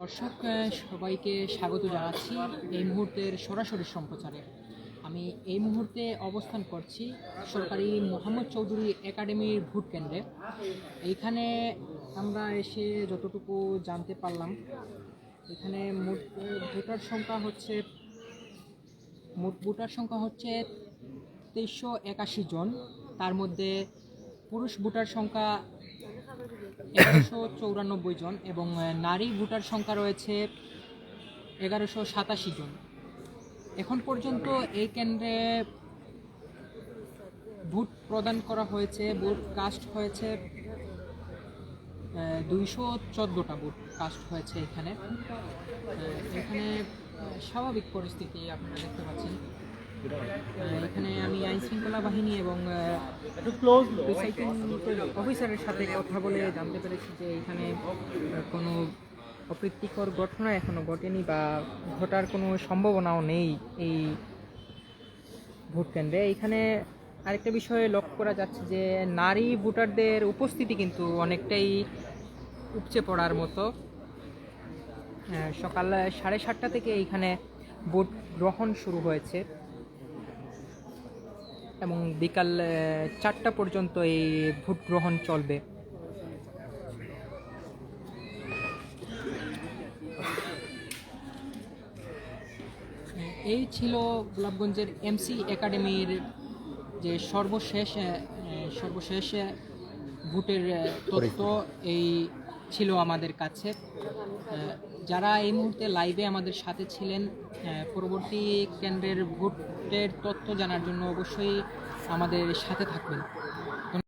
দর্শক সবাইকে স্বাগত জানাচ্ছি এই মুহূর্তের সরাসরি সম্প্রচারে। আমি এই মুহূর্তে অবস্থান করছি সরকারি মোহাম্মদ চৌধুরী একাডেমির ভোট কেন্দ্রে। এইখানে আমরা এসে যতটুকু জানতে পারলাম, এখানে মোট ভোটার সংখ্যা হচ্ছে, মোট ভোটার সংখ্যা হচ্ছে তেইশশো একাশি জন। তার মধ্যে পুরুষ ভোটার সংখ্যা এগারোশো চৌরানব্বই জন এবং নারী ভোটার সংখ্যা রয়েছে এগারোশো সাতাশি জন। এখন পর্যন্ত এই কেন্দ্রে ভোট প্রদান করা হয়েছে, ভোট কাস্ট হয়েছে দুইশো চোদ্দোটা ভোট কাস্ট হয়েছে এখানে। এখানে স্বাভাবিক পরিস্থিতি আপনারা দেখতে পাচ্ছেন। এখানে আমি আইন শৃঙ্খলা বাহিনী এবং অফিসারের সাথে কথা বলে জানতে পেরেছি যে এখানে কোনো অপ্রীতিকর ঘটনা এখনও ঘটেনি বা ঘটার কোনো সম্ভাবনাও নেই এই ভোট কেন্দ্রে। এখানে আরেকটা বিষয়ে লক্ষ্য করা যাচ্ছে যে নারী ভোটারদের উপস্থিতি কিন্তু অনেকটাই উপচে পড়ার মতো। সকাল সাড়ে সাতটা থেকে এইখানে ভোট গ্রহণ শুরু হয়েছে। এবং বিকাল চারটা পর্যন্ত এই ভোট গ্রহণ চলবে। এই ছিল গোলাপগঞ্জের এমসি একাডেমির যে সর্বশেষ সর্বশেষ ভোটের তথ্য। এই ছিল আমাদের কাছে। যারা এই মুহূর্তে লাইভে আমাদের সাথে ছিলেন পরবর্তী কেন্দ্রের ভোটের তথ্য জানার জন্য অবশ্যই আমাদের সাথে থাকবেন।